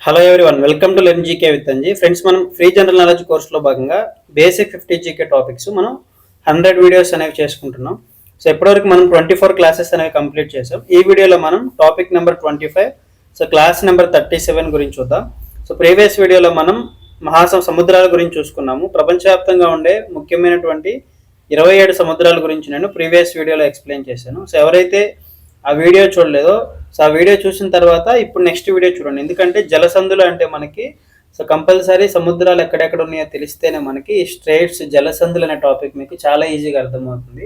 Hello one welcome to learn GK with Anji friends మనం free general knowledge కోర్సులో భాగంగా basic fifty GK topics మనం hundred videos అనేవి చేసుకుంటున్నాం. సో ఇప్పటివరకు మనం ట్వంటీ ఫోర్ క్లాసెస్ అనేవి కంప్లీట్ చేసాం ఈ వీడియోలో మనం topic number twenty five so class number thirty seven గురించి చూద్దాం. సో ప్రీవియస్ వీడియోలో మనం మహాసం సముద్రాల గురించి చూసుకున్నాము. ప్రపంచవ్యాప్తంగా ఉండే ముఖ్యమైనటువంటి ఇరవై ఏడు సముద్రాల గురించి నేను ప్రీవియస్ వీడియోలో ఎక్స్ప్లెయిన్ చేశాను. సో ఎవరైతే ఆ వీడియో చూడలేదో. సో ఆ వీడియో చూసిన తర్వాత ఇప్పుడు నెక్స్ట్ వీడియో చూడండి. ఎందుకంటే జలసంధులు అంటే మనకి సో కంపల్సరీ సముద్రాలు ఎక్కడెక్కడ ఉన్నాయో తెలిస్తేనే మనకి ఈ స్ట్రేట్స్ జలసంధులు అనే టాపిక్ మీకు చాలా ఈజీగా అర్థమవుతుంది.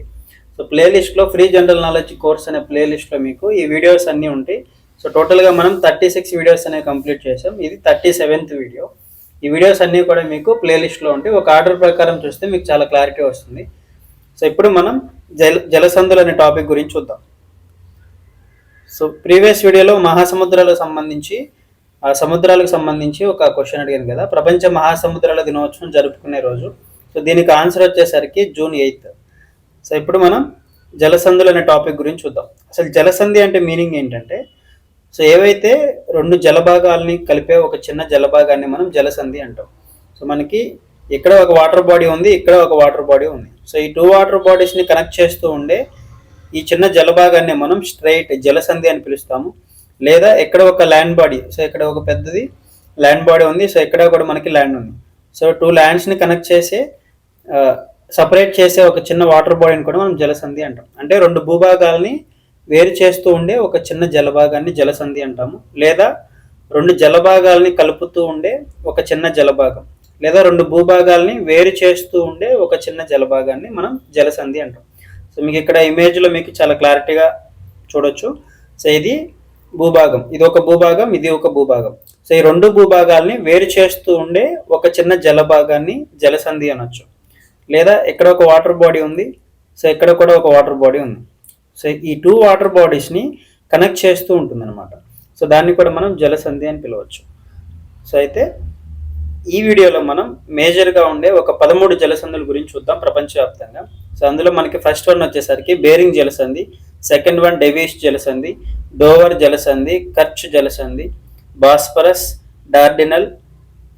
సో ప్లేలిస్ట్లో ఫ్రీ జనరల్ నాలెడ్జ్ కోర్స్ అనే ప్లేలిస్ట్లో మీకు ఈ వీడియోస్ అన్నీ ఉంటాయి. సో టోటల్గా మనం థర్టీ సిక్స్ వీడియోస్ అనేవి కంప్లీట్ చేసాం ఇది థర్టీ సెవెంత్ వీడియో ఈ వీడియోస్ అన్నీ కూడా మీకు ప్లేలిస్ట్లో ఉంటాయి. ఒక ఆర్డర్ ప్రకారం చూస్తే మీకు చాలా క్లారిటీ వస్తుంది. సో ఇప్పుడు మనం జల జలసంధులు అనే టాపిక్ గురించి చూద్దాం. సో ప్రీవియస్ వీడియోలో మహాసముద్రాలకు సంబంధించి ఆ సముద్రాలకు సంబంధించి ఒక క్వశ్చన్ అడిగాను కదా. ప్రపంచ మహాసముద్రాల దినోత్సవం జరుపుకునే రోజు. సో దీనికి ఆన్సర్ వచ్చేసరికి జూన్ ఎయిత్ సో ఇప్పుడు మనం జలసంధులు అనే టాపిక్ గురించి చూద్దాం. అసలు జలసంధి అంటే మీనింగ్ ఏంటంటే సో ఏవైతే రెండు జలభాగాల్ని కలిపే ఒక చిన్న జలభాగాన్ని మనం జలసంధి అంటాం. సో మనకి ఇక్కడ ఒక వాటర్ బాడీ ఉంది ఇక్కడ ఒక వాటర్ బాడీ ఉంది. సో ఈ టూ వాటర్ బాడీస్ని కనెక్ట్ చేస్తూ ఉండే ఈ చిన్న జలభాగాన్ని మనం స్ట్రైట్ జలసంధి అని పిలుస్తాము. లేదా ఎక్కడ ఒక ల్యాండ్ బాడీ సో ఇక్కడ ఒక పెద్దది ల్యాండ్ బాడీ ఉంది సో ఇక్కడ కూడా మనకి ల్యాండ్ ఉంది. సో టూ ల్యాండ్స్ని కనెక్ట్ చేసే సపరేట్ చేసే ఒక చిన్న వాటర్ బాడీని కూడా మనం జలసంధి అంటాం. అంటే రెండు భూభాగాల్ని వేరు చేస్తూ ఉండే ఒక చిన్న జలభాగాన్ని జలసంధి అంటాము. లేదా రెండు జలభాగాల్ని కలుపుతూ ఉండే ఒక చిన్న జలభాగం. లేదా రెండు భూభాగాల్ని వేరు చేస్తూ ఉండే ఒక చిన్న జలభాగాన్ని మనం జలసంధి అంటాం. సో మీకు ఇక్కడ ఇమేజ్లో మీకు చాలా క్లారిటీగా చూడొచ్చు. సో ఇది భూభాగం. ఇది ఒక భూభాగం ఇది ఒక భూభాగం. సో ఈ రెండు భూభాగాల్ని వేరు చేస్తూ ఉండే ఒక చిన్న జలభాగాన్ని జలసంధి అనొచ్చు. లేదా ఇక్కడ ఒక వాటర్ బాడీ ఉంది సో ఇక్కడ కూడా ఒక వాటర్ బాడీ ఉంది. సో ఈ టూ వాటర్ బాడీస్ని కనెక్ట్ చేస్తూ ఉంటుంది అనమాట సో దాన్ని కూడా మనం జలసంధి అని పిలవచ్చు. సో అయితే ఈ వీడియోలో మనం మేజర్గా ఉండే ఒక పదమూడు జలసంధుల గురించి చూద్దాం ప్రపంచవ్యాప్తంగా. సో అందులో మనకి ఫస్ట్ వన్ వచ్చేసరికి బేరింగ్ జలసంధి సెకండ్ వన్ డెవిష్ జలసంధి డోవర్ జలసంధి కర్చ్ జలసంధి బాస్పరస్ డార్డినల్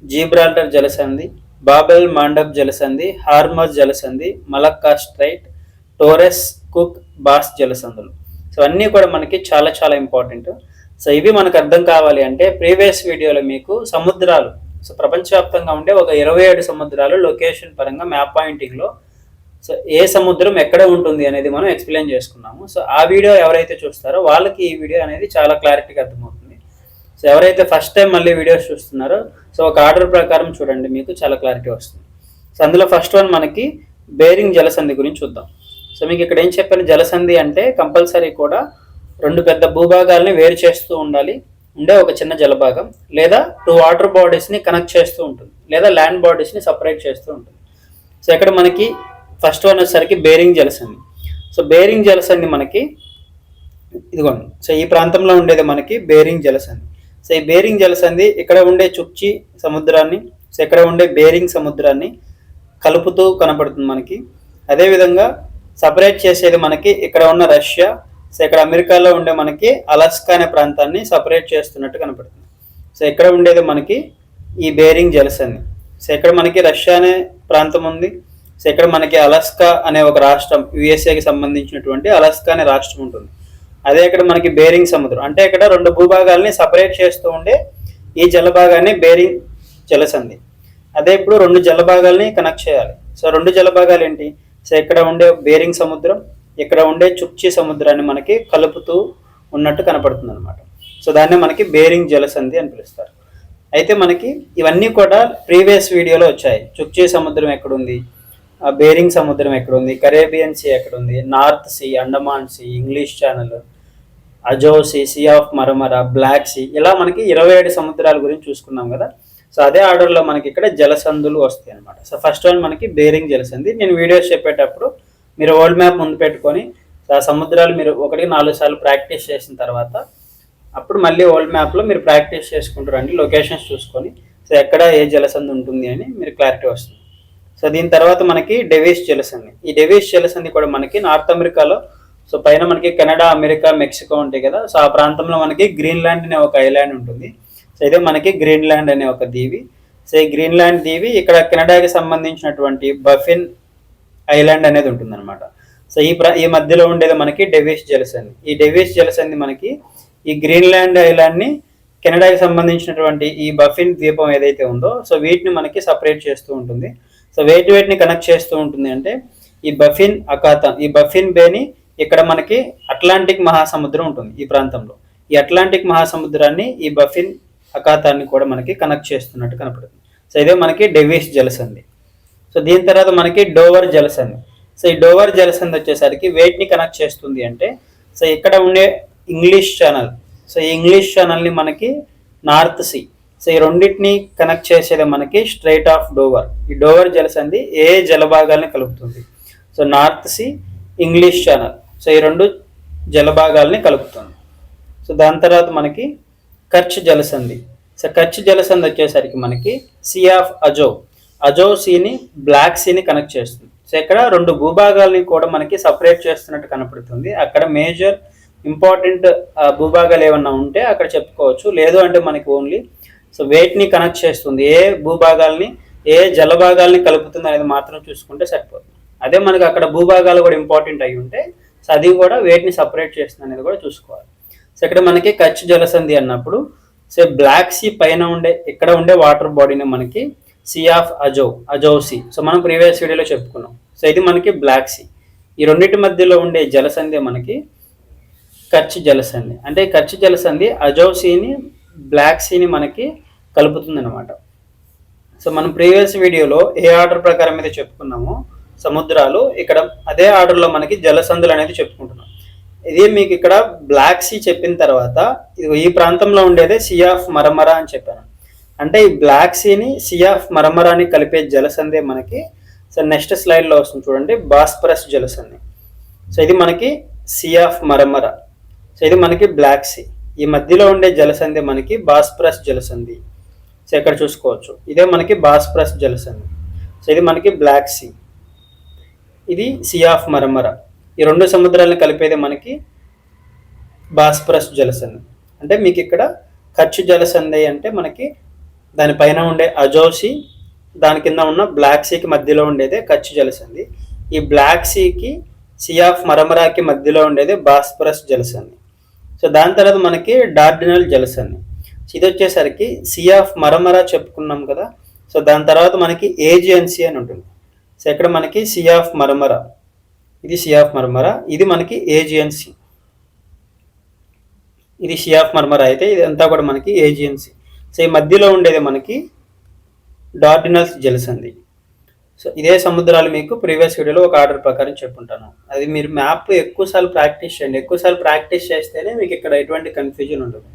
జీబ్రాల్టర్ జలసంధి బాబెల్ మాండబ్ జలసంధి హార్మస్ జలసంధి Malacca strait Torres Cook Bass జలసంధులు. So అన్నీ కూడా మనకి చాలా చాలా ఇంపార్టెంట్ సో ఇవి మనకు అర్థం కావాలి అంటే ప్రీవియస్ వీడియోలో మీకు సముద్రాలు సో ప్రపంచవ్యాప్తంగా ఉండే ఒక ఇరవై ఏడు సముద్రాలు లొకేషన్ పరంగా మ్యాప్ పాయింటింగ్లో సో ఏ సముద్రం ఎక్కడ ఉంటుంది అనేది మనం ఎక్స్ప్లెయిన్ చేసుకున్నాము. సో ఆ వీడియో ఎవరైతే చూస్తారో వాళ్ళకి ఈ వీడియో అనేది చాలా క్లారిటీగా అర్థమవుతుంది. సో ఎవరైతే ఫస్ట్ టైం మళ్ళీ వీడియోస్ చూస్తున్నారో సో ఒక ఆర్డర్ ప్రకారం చూడండి మీకు చాలా క్లారిటీ వస్తుంది. సో అందులో ఫస్ట్ వన్ మనకి బేరింగ్ జలసంధి గురించి చూద్దాం. సో మీకు ఇక్కడ ఏం చెప్పాను జలసంధి అంటే కంపల్సరీ కూడా రెండు పెద్ద భూభాగాల్ని వేరు చేస్తూ ఉండాలి. ఉండే ఒక చిన్న జలభాగం లేదా టూ వాటర్ బాడీస్ని కనెక్ట్ చేస్తూ ఉంటుంది లేదా ల్యాండ్ బాడీస్ని సపరేట్ చేస్తూ ఉంటుంది. సో ఇక్కడ మనకి ఫస్ట్ వన్ వచ్చేసరికి బేరింగ్ జలసంధి సో బేరింగ్ జలసంధి మనకి. ఇదిగోండి. సో ఈ ప్రాంతంలో ఉండేది మనకి బేరింగ్ జలసంధి సో ఈ బేరింగ్ జలసంధి ఇక్కడ ఉండే చుక్చి సముద్రాన్ని సో ఇక్కడ ఉండే బేరింగ్ సముద్రాన్ని కలుపుతూ కనపడుతుంది మనకి. అదేవిధంగా సపరేట్ చేసేది మనకి ఇక్కడ ఉన్న రష్యా సో ఇక్కడ అమెరికాలో ఉండే మనకి అలాస్కా అనే ప్రాంతాన్ని సపరేట్ చేస్తున్నట్టు కనపడుతుంది. సో ఇక్కడ ఉండేది మనకి ఈ బేరింగ్ జలసంధి సో ఇక్కడ మనకి రష్యా అనే ప్రాంతం ఉంది. సో ఇక్కడ మనకి అలస్కా అనే ఒక రాష్ట్రం యుఎస్ఏకి సంబంధించినటువంటి అలస్కా అనే రాష్ట్రం ఉంటుంది. అదే ఇక్కడ మనకి బేరింగ్ సముద్రం. అంటే ఇక్కడ రెండు భూభాగాల్ని సపరేట్ చేస్తూ ఉండే ఈ జలభాగాన్ని బేరింగ్ జలసంధి. అదే ఇప్పుడు రెండు జలభాగాల్ని కనెక్ట్ చేయాలి. సో రెండు జలభాగాలు ఏంటి? సో ఇక్కడ ఉండే బేరింగ్ సముద్రం ఇక్కడ ఉండే చుక్చి సముద్రాన్ని మనకి కలుపుతూ ఉన్నట్టు కనపడుతుంది అనమాట సో దాన్ని మనకి బేరింగ్ జలసంధి అని పిలుస్తారు. అయితే మనకి ఇవన్నీ కూడా ప్రీవియస్ వీడియోలో వచ్చాయి. చుక్చి సముద్రం ఎక్కడుంది? బేరింగ్ సముద్రం ఎక్కడుంది? కరేబియన్ సీ ఎక్కడుంది? North sea Andaman sea English channel Azov sea sea of Marmara black sea ఇలా మనకి ఇరవై ఏడు సముద్రాల గురించి చూసుకున్నాం కదా. సో అదే ఆర్డర్లో మనకి ఇక్కడ జలసంధులు వస్తాయి అనమాట సో ఫస్ట్ వన్ మనకి బేరింగ్ జలసంధి నేను వీడియోస్ చెప్పేటప్పుడు మీరు వరల్డ్ మ్యాప్ ముందు పెట్టుకొని ఆ సముద్రాలు మీరు ఒకటికి నాలుగు సార్లు ప్రాక్టీస్ చేసిన తర్వాత అప్పుడు మళ్ళీ వరల్డ్ మ్యాప్లో మీరు ప్రాక్టీస్ చేసుకుంటారు అండి లొకేషన్స్ చూసుకొని. సో ఎక్కడ ఏ జలసంధి ఉంటుంది అని మీరు క్లారిటీ వస్తుంది. సో దీని తర్వాత మనకి డెవిస్ చెలసంది ఈ డెవిస్ చెలసంది కూడా మనకి నార్త్ అమెరికాలో. సో పైన మనకి కెనడా అమెరికా మెక్సికో ఉంటాయి కదా. సో ఆ ప్రాంతంలో మనకి గ్రీన్లాండ్ అనే ఒక ఐలాండ్ ఉంటుంది. సో ఇదే మనకి గ్రీన్లాండ్ అనే ఒక దీవి. సో ఈ గ్రీన్లాండ్ దీవి ఇక్కడ కెనడాకి సంబంధించినటువంటి బఫిన్ ఐలాండ్ అనేది ఉంటుందన్నమాట. సో ఈ ప్ర ఈ మధ్యలో ఉండేది మనకి డెవిస్ జలసంధి ఈ డెవిస్ జలసంధి మనకి ఈ గ్రీన్లాండ్ ఐలాండ్ని కెనడాకి సంబంధించినటువంటి ఈ బఫిన్ ద్వీపం ఏదైతే ఉందో సో వీటిని మనకి సపరేట్ చేస్తూ ఉంటుంది. సో వెయిట్ వేటిని కనెక్ట్ చేస్తూ ఉంటుంది అంటే ఈ బఫిన్ అఖాతం ఈ బఫిన్ బేని ఇక్కడ మనకి అట్లాంటిక్ మహాసముద్రం ఉంటుంది ఈ ప్రాంతంలో. ఈ అట్లాంటిక్ మహాసముద్రాన్ని ఈ బఫిన్ అఖాతాన్ని కూడా మనకి కనెక్ట్ చేస్తున్నట్టు కనపడుతుంది. సో ఇదే మనకి డెవిస్ జలసంధి. సో దీని తర్వాత మనకి డోవర్ జలసంధి. సో ఈ డోవర్ జలసంధి వచ్చేసరికి వెయిట్ని కనెక్ట్ చేస్తుంది అంటే సో ఇక్కడ ఉండే ఇంగ్లీష్ ఛానల్ సో ఈ ఇంగ్లీష్ ఛానల్ని మనకి నార్త్ సీ సో ఈ రెండింటిని కనెక్ట్ చేసేది మనకి స్ట్రైట్ ఆఫ్ డోవర్ ఈ డోవర్ జలసంధి ఏ జలభాగాల్ని కలుపుతుంది? So north sea English channel so ఈ రెండు జలభాగాల్ని కలుపుతుంది. సో దాని తర్వాత మనకి కచ్ జలసంధి సో కచ్ జలసంధి వచ్చేసరికి మనకి సీ ఆఫ్ అజో అజో సీని బ్లాక్ సీని కనెక్ట్ చేస్తుంది. సో ఇక్కడ రెండు భూభాగాల్ని కూడా మనకి సపరేట్ చేస్తున్నట్టు కనపడుతుంది. అక్కడ మేజర్ ఇంపార్టెంట్ భూభాగాలు ఏమన్నా ఉంటే అక్కడ చెప్పుకోవచ్చు. లేదు అంటే మనకి ఓన్లీ సో వేటిని కనెక్ట్ చేస్తుంది. ఏ భూభాగాల్ని ఏ జలభాగాల్ని కలుపుతుంది అనేది మాత్రం చూసుకుంటే సరిపోతుంది అదే మనకి అక్కడ భూభాగాలు కూడా ఇంపార్టెంట్ అయి ఉంటే సో అది కూడా వేటిని సపరేట్ చేస్తుంది అనేది కూడా చూసుకోవాలి. సో ఇక్కడ మనకి కచ్ జలసంధి అన్నప్పుడు సో బ్లాక్ సీ పైన ఉండే ఇక్కడ ఉండే వాటర్ బాడీని మనకి sea of Azov Azov sea so మనం ప్రీవియస్ వీడియోలో చెప్పుకున్నాం. సో ఇది మనకి బ్లాక్ సీ ఈ రెండింటి మధ్యలో ఉండే జలసంధి మనకి కచ్ జలసంధి. అంటే కచ్ జలసంధి అజో సీని బ్లాక్ సీని మనకి కలుపుతుంది అనమాట సో మనం ప్రీవియస్ వీడియోలో ఏ ఆర్డర్ ప్రకారం అయితే చెప్పుకున్నామో సముద్రాలు ఇక్కడ అదే ఆర్డర్లో మనకి జలసందులు అనేది చెప్పుకుంటున్నాం. ఇది మీకు ఇక్కడ బ్లాక్ సీ చెప్పిన తర్వాత ఇది ఈ ప్రాంతంలో ఉండేదే సీ ఆఫ్ మరమరా అని చెప్పాను. అంటే ఈ బ్లాక్ సీని సీ ఆఫ్ మరమరాని కలిపే జలసంధే మనకి సో నెక్స్ట్ స్లైడ్లో వస్తుంది చూడండి బాస్పరస్ జలసంధి సో ఇది మనకి సీ ఆఫ్ మరమరా సో ఇది మనకి బ్లాక్ సీ ఈ మధ్యలో ఉండే జలసంధి మనకి బాస్ప్రస్ జలసంధి. సో ఇక్కడ చూసుకోవచ్చు. ఇదే మనకి బాస్ప్రస్ జలసంధి. సో ఇది మనకి బ్లాక్ సీ. ఇది సీ ఆఫ్ మరమర. ఈ రెండు సముద్రాలను కలిపేది మనకి బాస్ప్రస్ జలసంధి. అంటే మీకు ఇక్కడ ఖర్చు జలసంధి అంటే మనకి దానిపైన ఉండే అజోసి దాని కింద ఉన్న బ్లాక్ సీకి మధ్యలో ఉండేదే ఖర్చు జలసంధి. ఈ బ్లాక్ సీకి సీ ఆఫ్ మరమరాకి మధ్యలో ఉండేది బాస్పరస్ జలసంధి. సో దాని తర్వాత మనకి డార్డినల్ జలసంధి సో ఇది వచ్చేసరికి సి ఆఫ్ మరమరా చెప్పుకున్నాం కదా. సో దాని తర్వాత మనకి ఏజియన్సీ అని ఉంటుంది. సో ఇక్కడ మనకి సి ఆఫ్ మరమర. ఇది సి ఆఫ్ మరమరా. ఇది మనకి ఏజియన్సీ ఇది సి ఆఫ్ మర్మర అయితే ఇదంతా కూడా మనకి ఏజియన్సీ సో. ఈ మధ్యలో ఉండేది మనకి డార్డినల్స్ జలసంధి సో ఇదే సముద్రాలు మీకు ప్రీవియస్ వీడియోలో ఒక ఆర్డర్ ప్రకారం చెప్పుంటాను. అది మీరు మ్యాప్ ఎక్కువసార్లు ప్రాక్టీస్ చేయండి. ఎక్కువసార్లు ప్రాక్టీస్ చేస్తేనే మీకు ఇక్కడ ఎటువంటి కన్ఫ్యూజన్ ఉండదు.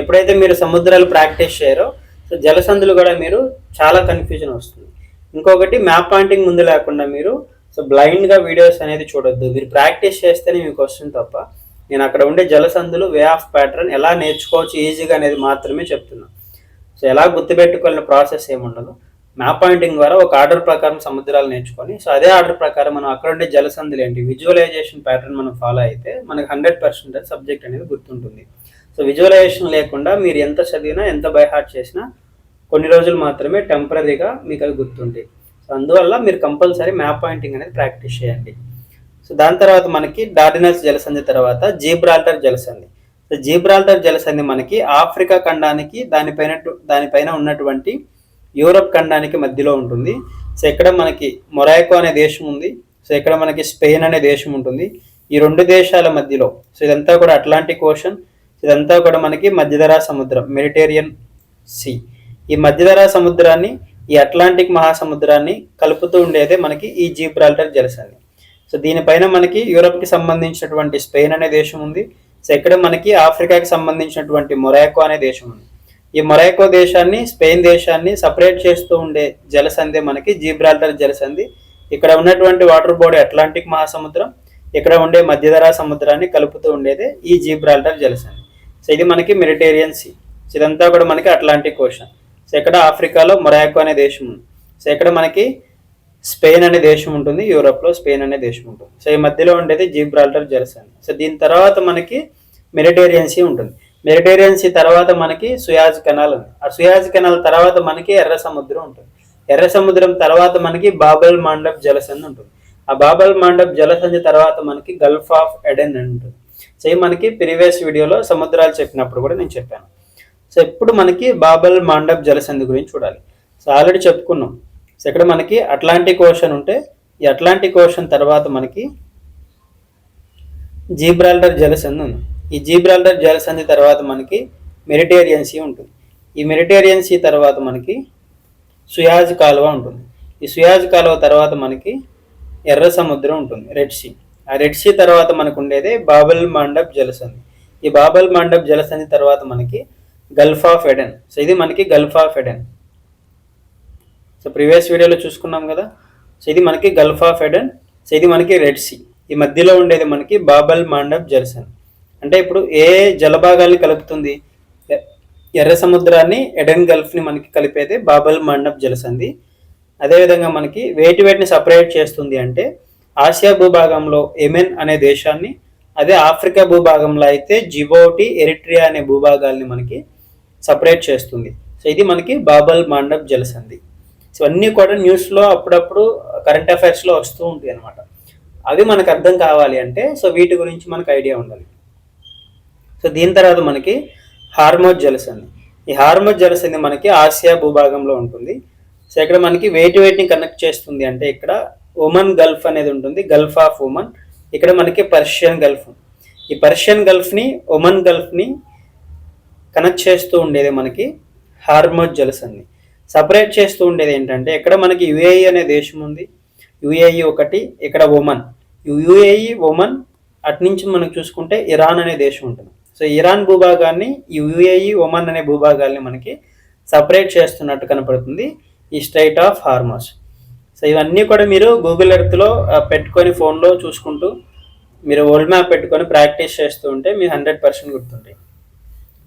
ఎప్పుడైతే మీరు సముద్రాలు ప్రాక్టీస్ చేయరో సో జలసంధులు కూడా మీరు చాలా కన్ఫ్యూజన్ వస్తుంది. ఇంకొకటి మ్యాప్ పాయింటింగ్ ముందు లేకుండా మీరు సో బ్లైండ్గా వీడియోస్ అనేది చూడొద్దు. మీరు ప్రాక్టీస్ చేస్తేనే మీకు వస్తుంది తప్ప నేను అక్కడ ఉండే జలసంధులు వే ఆఫ్ ప్యాటర్న్ ఎలా నేర్చుకోవచ్చు ఈజీగా అనేది మాత్రమే చెప్తున్నాను సో ఎలా గుర్తుపెట్టుకోవాలని ప్రాసెస్ ఏముండదు. మ్యాప్ పాయింటింగ్ ద్వారా ఒక ఆర్డర్ ప్రకారం సముద్రాలు నేర్చుకొని సో అదే ఆర్డర్ ప్రకారం మనం అక్కడ ఉండే జలసంధులు ఏంటి విజువలైజేషన్ ప్యాటర్న్ మనం ఫాలో అయితే మనకి హండ్రెడ్ పర్సెంట్ సబ్జెక్ట్ అనేది గుర్తుంటుంది. సో విజువలైజేషన్ లేకుండా మీరు ఎంత చదివినా ఎంత బైహార్ట్ చేసినా కొన్ని రోజులు మాత్రమే టెంపరీగా మీకు అవి గుర్తుంటాయి. సో అందువల్ల మీరు కంపల్సరీ మ్యాప్ పాయింటింగ్ అనేది ప్రాక్టీస్ చేయండి. సో దాని తర్వాత మనకి డార్డినల్స్ జలసంధి తర్వాత జీబ్రాల్టర్ జలసంధి. సో జీబ్రాల్టర్ జలసంధి మనకి ఆఫ్రికా ఖండానికి దానిపైన దానిపైన ఉన్నటువంటి యూరప్ ఖండానికి మధ్యలో ఉంటుంది. సో ఇక్కడ మనకి మొరాకో అనే దేశం ఉంది. సో ఇక్కడ మనకి స్పెయిన్ అనే దేశం ఉంటుంది. ఈ రెండు దేశాల మధ్యలో సో ఇదంతా కూడా అట్లాంటిక్ ఓషన్ ఇదంతా కూడా మనకి మధ్యధరా సముద్రం మెడిటేరియన్ సీ. ఈ మధ్యధరా సముద్రాన్ని ఈ అట్లాంటిక్ మహాసముద్రాన్ని కలుపుతూ ఉండేదే మనకి ఈ జీబ్రాల్టర్ జలసంధి సో దీనిపైన మనకి యూరప్కి సంబంధించినటువంటి స్పెయిన్ అనే దేశం ఉంది. సో ఇక్కడ మనకి ఆఫ్రికాకి సంబంధించినటువంటి మొరాకో అనే దేశం ఉంది. ఈ మొరాకో దేశాన్ని స్పెయిన్ దేశాన్ని సపరేట్ చేస్తూ ఉండే జలసంధి మనకి జీబ్రాల్టర్ జలసంధి. ఇక్కడ ఉన్నటువంటి వాటర్ బాడీ అట్లాంటిక్ మహాసముద్రం ఇక్కడ ఉండే మధ్యధరా సముద్రాన్ని కలుపుతూ ఉండేదే ఈ జీబ్రాల్టర్ జలసంధి. సో ఇది మనకి మెడిటేరియన్ సీ. సో ఇదంతా కూడా మనకి అట్లాంటిక్ ఓషన్. సో ఇక్కడ ఆఫ్రికాలో మొరాకో అనే దేశం ఉంది. సో ఇక్కడ మనకి స్పెయిన్ అనే దేశం ఉంటుంది యూరోప్లో స్పెయిన్ అనే దేశం ఉంటుంది. సో ఈ మధ్యలో ఉండేది జీబ్రాల్టర్ జలసంధి. సో దీని తర్వాత మనకి మెడిటేరియన్ సీ ఉంటుంది. మెడిటేరియన్ సీ తర్వాత మనకి సుయాజ్ కెనాల్ ఉంది. ఆ సుయాజ్ కెనాల్ తర్వాత మనకి ఎర్ర సముద్రం ఉంటుంది. ఎర్ర సముద్రం తర్వాత మనకి బాబల్ మాండప్ జలసంధి ఉంటుంది. ఆ బాబల్ మాండప్ జలసంధి తర్వాత మనకి గల్ఫ్ ఆఫ్ ఎడెన్ అని ఉంటుంది. సో ఇవి మనకి ప్రీవియస్ వీడియోలో సముద్రాలు చెప్పినప్పుడు కూడా నేను చెప్పాను. సో ఇప్పుడు మనకి బాబల్ మాండప్ జలసంధి గురించి చూడాలి. సో ఆల్రెడీ చెప్పుకున్నాం. సో ఇక్కడ మనకి అట్లాంటిక్ ఓషన్ ఉంటే ఈ అట్లాంటిక్ ఓషన్ తర్వాత మనకి జీబ్రాల్డర్ జలసంధి ఉంది. ఈ జీబ్రాల్డర్ జలసంధి తర్వాత మనకి మెరిటేరియన్ సీ ఉంటుంది. ఈ మెరిటేరియన్ సీ తర్వాత మనకి సుయాజ్ కాలువ ఉంటుంది. ఈ సుయాజ్ కాలువ తర్వాత మనకి ఎర్ర సముద్రం ఉంటుంది రెడ్ సీ. ఆ రెడ్ సీ తర్వాత మనకు ఉండేదే బాబల్ మాండప్ జలసంధి ఈ బాబల్ మాండప్ జలసంధి తర్వాత మనకి గల్ఫ్ ఆఫ్ ఎడెన్. సో ఇది మనకి gulf of Aden. So previous వీడియోలో చూసుకున్నాం కదా. సో ఇది మనకి గల్ఫ్ ఆఫ్ ఎడెన్. సో ఇది మనకి రెడ్ సీ. ఈ మధ్యలో ఉండేది మనకి బాబల్ మాండప్ జలసంధి అంటే ఇప్పుడు ఏ జలభాగాల్ని కలుపుతుంది? ఎర్ర సముద్రాన్ని ఎడెన్ గల్ఫ్ని మనకి కలిపేది బాబల్ మండప్ జలసంధి. అదేవిధంగా మనకి వేటి వేటిని సపరేట్ చేస్తుంది అంటే ఆసియా భూభాగంలో ఎమెన్ అనే దేశాన్ని అదే ఆఫ్రికా భూభాగంలో అయితే జిబోటి ఎరిట్రియా అనే భూభాగాల్ని మనకి సపరేట్ చేస్తుంది. సో ఇది మనకి బాబల్ మండప్ జలసంధి. సో అన్నీ కూడా న్యూస్లో అప్పుడప్పుడు కరెంట్ అఫైర్స్లో వస్తూ ఉంటాయి అనమాట అవి మనకు అర్థం కావాలి అంటే సో వీటి గురించి మనకు ఐడియా ఉండాలి. సో దీని తర్వాత మనకి హార్మోజ్ జలసంధి ఈ హార్మోజ్ జలసంధి మనకి ఆసియా భూభాగంలో ఉంటుంది. సో ఇక్కడ మనకి వేటి వేటిని కనెక్ట్ చేస్తుంది అంటే ఇక్కడ ఒమన్ గల్ఫ్ అనేది ఉంటుంది గల్ఫ్ ఆఫ్ ఒమన్ ఇక్కడ మనకి పర్షియన్ గల్ఫ్ ఈ పర్షియన్ గల్ఫ్ని ఒమన్ గల్ఫ్ని కనెక్ట్ చేస్తూ ఉండేది మనకి హార్మోజ్ జలసంధి సపరేట్ చేస్తూ ఉండేది ఏంటంటే ఇక్కడ మనకి యుఏఈ అనే దేశం ఉంది. యుఏఈ ఒకటి ఇక్కడ ఒమన్ యుఏఈ ఒమన్ అటు నుంచి మనం చూసుకుంటే ఇరాన్ అనే దేశం ఉంటుంది. సో ఇరాన్ భూభాగాన్ని ఈ యుఏఈ ఒమన్ అనే భూభాగాల్ని మనకి సపరేట్ చేస్తున్నట్టు కనపడుతుంది. ఈ స్ట్రైట్ ఆఫ్ హార్మోస్. సో ఇవన్నీ కూడా మీరు గూగుల్ ఎర్త్లో పెట్టుకొని ఫోన్లో చూసుకుంటూ మీరు వరల్డ్ మ్యాప్ పెట్టుకొని ప్రాక్టీస్ చేస్తూ ఉంటే మీ హండ్రెడ్ పర్సెంట్ గుర్తుంటాయి.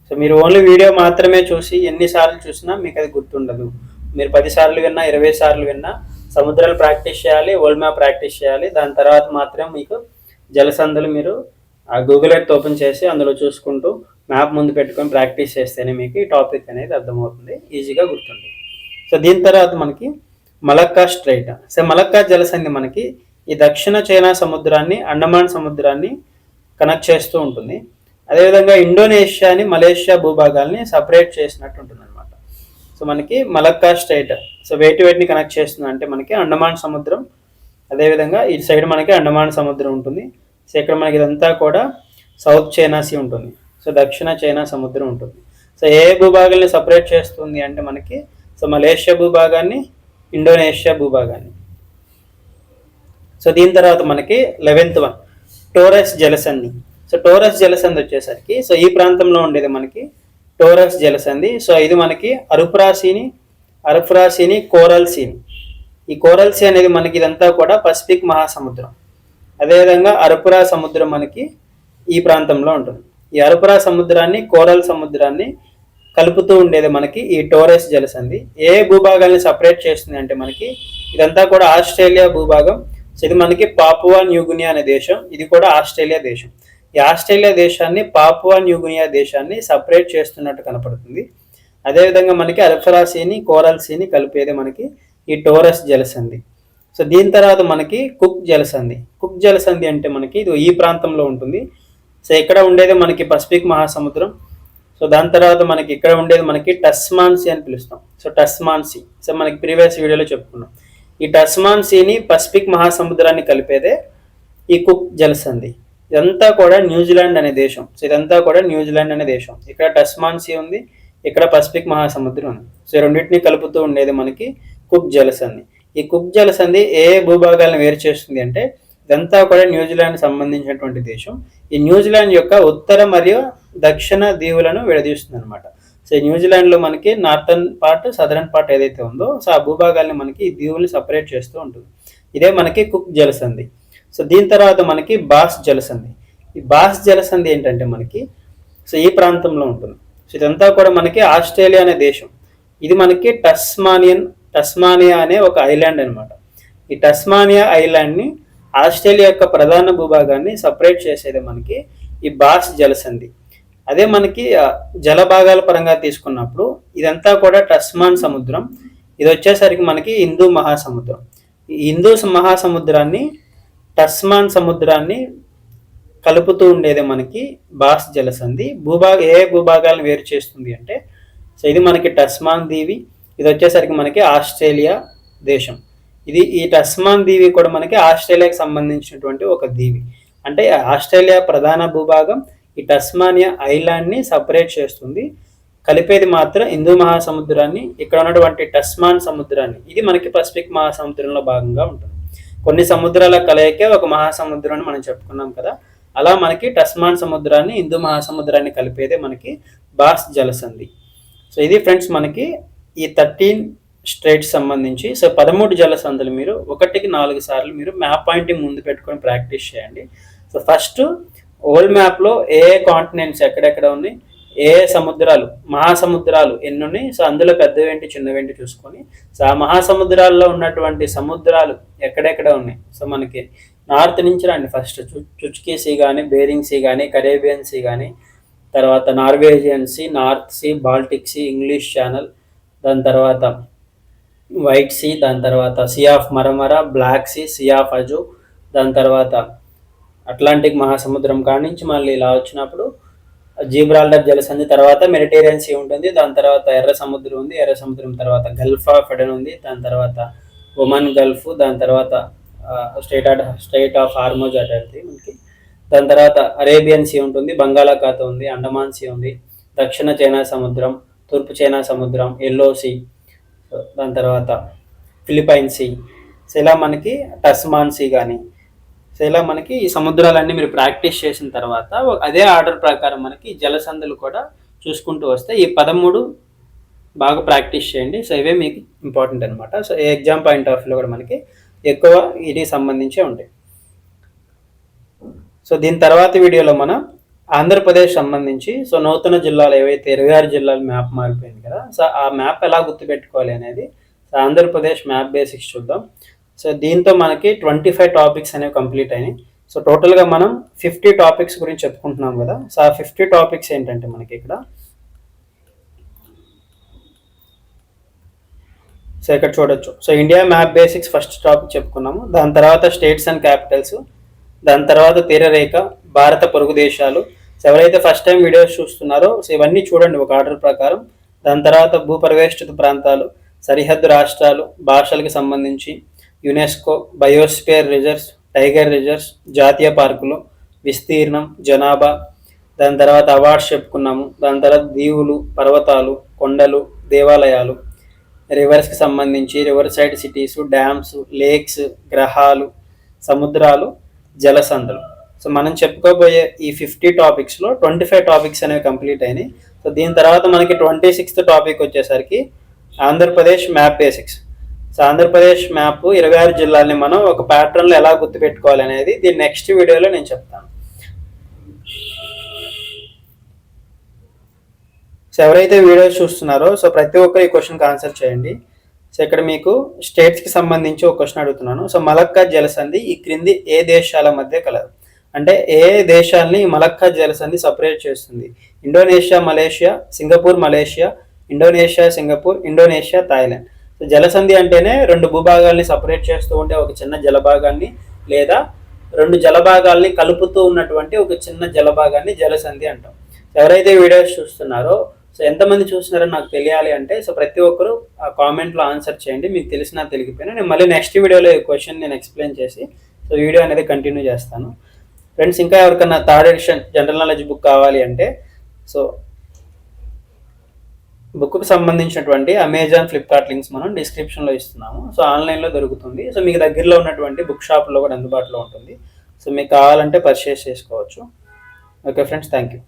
సో మీరు ఓన్లీ వీడియో మాత్రమే చూసి ఎన్నిసార్లు చూసినా మీకు అది గుర్తుండదు. మీరు పదిసార్లు విన్నా ఇరవై సార్లు విన్నా సముద్రాలు ప్రాక్టీస్ చేయాలి వరల్డ్ మ్యాప్ ప్రాక్టీస్ చేయాలి. దాని తర్వాత మాత్రమే మీకు జలసందులు మీరు ఆ గూగుల్ ఎర్త్ ఓపెన్ చేసి అందులో చూసుకుంటూ మ్యాప్ ముందు పెట్టుకొని ప్రాక్టీస్ చేస్తేనే మీకు ఈ టాపిక్ అనేది అర్థమవుతుంది ఈజీగా గుర్తుంది. సో దీని తర్వాత మనకి మలక్కా స్ట్రైట్ సో మలక్కా జలసంధి మనకి ఈ దక్షిణ చైనా సముద్రాన్ని అండమాన్ సముద్రాన్ని కనెక్ట్ చేస్తూ ఉంటుంది. అదేవిధంగా ఇండోనేషియాని మలేషియా భూభాగాల్ని సపరేట్ చేసినట్టు ఉంటుంది అనమాట సో మనకి మలక్కా స్ట్రైట్ సో వేటి వేటిని కనెక్ట్ చేస్తుంది అంటే మనకి అండమాన్ సముద్రం అదేవిధంగా ఈ సైడ్ మనకి అండమాన్ సముద్రం ఉంటుంది. సో ఇక్కడ మనకి ఇదంతా కూడా సౌత్ చైనా సీ ఉంటుంది. సో దక్షిణ చైనా సముద్రం ఉంటుంది. సో ఏ భూభాగాల్ని సపరేట్ చేస్తుంది అంటే మనకి సో మలేషియా భూభాగాన్ని ఇండోనేషియా భూభాగాన్ని. సో దీని తర్వాత మనకి లెవెన్త్ వన్ టోరస్ జలసంధి. సో టోరస్ జలసంధి వచ్చేసరికి సో ఈ ప్రాంతంలో ఉండేది మనకి టోరస్ జలసంధి. సో ఇది మనకి అరుపురాసీని అరుపురాసీని కోరల్ సీని. ఈ కోరల్ సీ అనేది మనకి ఇదంతా కూడా పసిఫిక్ మహాసముద్రం. అదేవిధంగా అరపురా సముద్రం మనకి ఈ ప్రాంతంలో ఉంటుంది. ఈ అరపురా సముద్రాన్ని కోరల్ సముద్రాన్ని కలుపుతూ ఉండేది మనకి ఈ టోరస్ జలసంధి. ఏ భూభాగాల్ని సపరేట్ చేస్తుంది అంటే మనకి ఇదంతా కూడా ఆస్ట్రేలియా భూభాగం. సో ఇది మనకి పాపువా న్యూగునియా అనే దేశం. ఇది కూడా ఆస్ట్రేలియా దేశం. ఈ ఆస్ట్రేలియా దేశాన్ని పాపువా న్యూగునియా దేశాన్ని సపరేట్ చేస్తున్నట్టు కనపడుతుంది. అదేవిధంగా మనకి అల్ఫరా సీని కోరల్ సీని కలిపేది మనకి ఈ టోరస్ జలసంధి. సో దీని తర్వాత మనకి కుక్ జలసంధి. కుక్ జలసంధి అంటే మనకి ఇది ఈ ప్రాంతంలో ఉంటుంది. సో ఇక్కడ ఉండేది మనకి పసిఫిక్ మహాసముద్రం. సో దాని తర్వాత మనకి ఇక్కడ ఉండేది మనకి టస్మాన్సీ అని పిలుస్తాం. So Tasman sea. సో మనకి ప్రీవియస్ వీడియోలో చెప్పుకున్నాం. ఈ టస్మాన్సీని పసిఫిక్ మహాసముద్రాన్ని కలిపేదే ఈ కుక్ జలసంధి. ఇదంతా కూడా న్యూజిలాండ్ అనే దేశం. సో ఇదంతా కూడా న్యూజిలాండ్ అనే దేశం. ఇక్కడ టస్మాన్సీ ఉంది. ఇక్కడ పసిఫిక్ మహాసముద్రం ఉంది. సో రెండింటిని కలుపుతూ ఉండేది మనకి కుక్ జలసంధి. ఈ కుక్ జలసంధి ఏ ఏ భూభాగాలను వేరు చేస్తుంది అంటే ఇదంతా కూడా న్యూజిలాండ్ సంబంధించినటువంటి దేశం. ఈ న్యూజిలాండ్ యొక్క ఉత్తర మరియు దక్షిణ దీవులను విడదీస్తుంది అనమాట సో న్యూజిలాండ్లో మనకి నార్థన్ పార్ట్ సదరన్ పార్ట్ ఏదైతే ఉందో సో ఆ భూభాగాల్ని మనకి ఈ దీవుల్ని సపరేట్ చేస్తూ ఉంటుంది. ఇదే మనకి కుక్ జలసంధి సో దీని తర్వాత మనకి బాస్ జలసంధి ఈ బాస్ జలసంధి ఏంటంటే మనకి సో ఈ ప్రాంతంలో ఉంటుంది. సో ఇదంతా కూడా మనకి ఆస్ట్రేలియా అనే దేశం. ఇది మనకి టస్మానియన్ టస్మానియా అనే ఒక ఐలాండ్ అనమాట ఈ టస్మానియా ఐలాండ్ని ఆస్ట్రేలియా యొక్క ప్రధాన భూభాగాన్ని సపరేట్ చేసేది మనకి ఈ బాస్ జలసంధి. అదే మనకి జలభాగాల జల భాగాల పరంగా తీసుకున్నప్పుడు ఇదంతా కూడా టస్మాన్ సముద్రం. ఇది వచ్చేసరికి మనకి హిందూ మహాసముద్రం. ఈ హిందూ మహాసముద్రాన్ని టస్మాన్ సముద్రాన్ని కలుపుతూ ఉండేది మనకి బాస్ జలసంధి. భూభాగ ఏ భూభాగాలను వేరు చేస్తుంది అంటే సో ఇది మనకి టస్మాన్ దీవి ఇది వచ్చేసరికి మనకి ఆస్ట్రేలియా దేశం. ఇది ఈ టస్మాన్ దీవి కూడా మనకి ఆస్ట్రేలియాకి సంబంధించినటువంటి ఒక దీవి. అంటే ఆస్ట్రేలియా ప్రధాన భూభాగం ఈ టస్మానియా ఐలాండ్ని సపరేట్ చేస్తుంది. కలిపేది మాత్రం హిందూ మహాసముద్రాన్ని ఇక్కడ ఉన్నటువంటి టస్మాన్ సముద్రాన్ని. ఇది మనకి పసిఫిక్ మహాసముద్రంలో భాగంగా ఉంటుంది. కొన్ని సముద్రాల కలయికే ఒక మహాసముద్రం అని మనం చెప్పుకున్నాం కదా. అలా మనకి టస్మాన్ సముద్రాన్ని హిందూ మహాసముద్రాన్ని కలిపేదే మనకి బాస్ జలసంధి. సో ఇది ఫ్రెండ్స్ మనకి ఈ థర్టీన్ స్ట్రేట్స్ సంబంధించి సో పదమూడు జలసంధులు మీరు ఒకటికి నాలుగు సార్లు మీరు మ్యాప్ పాయింటింగ్ ముందు పెట్టుకొని ప్రాక్టీస్ చేయండి. సో ఫస్ట్ ఓల్డ్ మ్యాప్లో ఏ కాంటినెంట్స్ ఎక్కడెక్కడ ఉన్నాయి ఏ సముద్రాలు మహాసముద్రాలు ఎన్ని ఉన్నాయి సో అందులో పెద్దవేంటి చిన్నవేంటి చూసుకొని సో ఆ మహాసముద్రాల్లో ఉన్నటువంటి సముద్రాలు ఎక్కడెక్కడ ఉన్నాయి సో మనకి నార్త్ నుంచి రండి ఫస్ట్ చుచ్కీ సీ కానీ బేరింగ్ సీ కానీ కరేబియన్ సీ కానీ తర్వాత Norwegian sea north sea Baltic sea English channel దాని తర్వాత వైట్ సీ దాని తర్వాత sea of Marmara black sea sea of Azov దాని తర్వాత అట్లాంటిక్ మహాసముద్రం కానించి నుంచి మళ్ళీ ఇలా వచ్చినప్పుడు జీబ్రాల్డర్ జలసంధి తర్వాత మెడిటేరియన్ సీ ఉంటుంది దాని తర్వాత ఎర్ర సముద్రం ఉంది ఎర్ర సముద్రం తర్వాత గల్ఫ్ ఆఫ్ ఎడెన్ ఉంది దాని తర్వాత ఒమన్ గల్ఫ్ దాని తర్వాత strait of strait of Hormuz అటుంది మనకి. దాని తర్వాత అరేబియన్ సీ ఉంటుంది బంగాళాఖాతం ఉంది అండమాన్ సీ ఉంది దక్షిణ చైనా సముద్రం తూర్పు చైనా సముద్రం ఎల్లో సీ దాని తర్వాత ఫిలిపైన్ సీ. సో ఇలా మనకి టస్మాన్ సీ కానీ సో ఇలా మనకి ఈ సముద్రాలన్నీ మీరు ప్రాక్టీస్ చేసిన తర్వాత అదే ఆర్డర్ ప్రకారం మనకి జలసందులు కూడా చూసుకుంటూ వస్తే ఈ పదమూడు బాగా ప్రాక్టీస్ చేయండి. సో ఇవే మీకు ఇంపార్టెంట్ అనమాట సో ఈ ఎగ్జామ్ పాయింట్ ఆఫ్ వ్యూలో కూడా మనకి ఎక్కువ ఇది సంబంధించే ఉంటాయి. సో దీని తర్వాత వీడియోలో మనం ఆంధ్రప్రదేశ్ సంబంధించి సో నూతన జిల్లాలు ఏవైతే ఇరవై ఆరు జిల్లాల మ్యాప్ మారిపోయింది కదా సో ఆ మ్యాప్ ఎలా గుర్తుపెట్టుకోవాలి అనేది సో ఆంధ్రప్రదేశ్ మ్యాప్ బేసిక్స్ చూద్దాం. సో దీంతో మనకి ట్వంటీ ఫైవ్ టాపిక్స్ అనేవి కంప్లీట్ అయినాయి. సో టోటల్గా మనం ఫిఫ్టీ టాపిక్స్ గురించి చెప్పుకుంటున్నాం కదా సో ఆ ఫిఫ్టీ టాపిక్స్ ఏంటంటే మనకి ఇక్కడ సో ఇక్కడ చూడొచ్చు. So India map basics first topic చెప్పుకున్నాము. దాని తర్వాత స్టేట్స్ అండ్ క్యాపిటల్స్ దాని తర్వాత తీరరేఖ భారత పొరుగు దేశాలు సో ఎవరైతే ఫస్ట్ టైం వీడియోస్ చూస్తున్నారో సో ఇవన్నీ చూడండి ఒక ఆర్డర్ ప్రకారం. దాని తర్వాత భూపరివేష్టిత ప్రాంతాలు సరిహద్దు రాష్ట్రాలు భాషలకు సంబంధించి UNESCO biosphere reserves tiger reserves జాతీయ పార్కులు విస్తీర్ణం జనాభా. దాని తర్వాత అవార్డ్స్ చెప్పుకున్నాము. దాని తర్వాత దీవులు పర్వతాలు కొండలు దేవాలయాలు రివర్స్కి సంబంధించి river side cities dams lakes గ్రహాలు సముద్రాలు జలసంధులు సో మనం చెప్పుకోబోయే ఈ ఫిఫ్టీ టాపిక్స్లో ట్వంటీ ఫైవ్ టాపిక్స్ అనేవి కంప్లీట్ అయినాయి. సో దీని తర్వాత మనకి ట్వంటీ సిక్స్త్ టాపిక్ వచ్చేసరికి Andhra Pradesh map basics so Andhra Pradesh map ఇరవై ఆరు జిల్లాల్ని మనం ఒక ప్యాటర్న్లో ఎలా గుర్తుపెట్టుకోవాలి అనేది దీని నెక్స్ట్ వీడియోలో నేను చెప్తాను. సో ఎవరైతే వీడియోస్ చూస్తున్నారో సో ప్రతి ఒక్కరు ఈ క్వశ్చన్కి ఆన్సర్ చేయండి. సో ఇక్కడ మీకు స్టేట్స్కి సంబంధించి ఒక క్వశ్చన్ అడుగుతున్నాను. సో మలక్కా జలసంధి ఈ క్రింది ఏ దేశాల మధ్య కలదు? అంటే ఏ దేశాల్ని మలక్కా జలసంధి సపరేట్ చేస్తుంది? Indonesia Malaysia Singapore Malaysia Indonesia Singapore Indonesia Thailand. So జలసంధి అంటేనే రెండు భూభాగాల్ని సపరేట్ చేస్తూ ఉండే ఒక చిన్న జలభాగాన్ని లేదా రెండు జలభాగాల్ని కలుపుతూ ఉన్నటువంటి ఒక చిన్న జలభాగాన్ని జలసంధి అంటాం. ఎవరైతే వీడియోస్ చూస్తున్నారో సో ఎంతమంది చూస్తున్నారో నాకు తెలియాలి అంటే సో ప్రతి ఒక్కరు ఆ కామెంట్లో ఆన్సర్ చేయండి. మీకు తెలిసినా తెలియకపోయినా. నేను మళ్ళీ నెక్స్ట్ వీడియోలో ఈ క్వశ్చన్ నేను ఎక్స్ప్లెయిన్ చేసి సో వీడియో అనేది కంటిన్యూ చేస్తాను. ఫ్రెండ్స్ ఇంకా ఎవరికైనా third edition general knowledge book కావాలి అంటే సో బుక్కి సంబంధించినటువంటి అమెజాన్ ఫ్లిప్కార్ట్ లింక్స్ మనం డిస్క్రిప్షన్లో ఇస్తున్నాము. సో ఆన్లైన్లో దొరుకుతుంది. సో మీకు దగ్గరలో ఉన్నటువంటి బుక్ షాప్లో కూడా అందుబాటులో ఉంటుంది. సో మీకు కావాలంటే పర్చేస్ చేసుకోవచ్చు. Okay friends thank you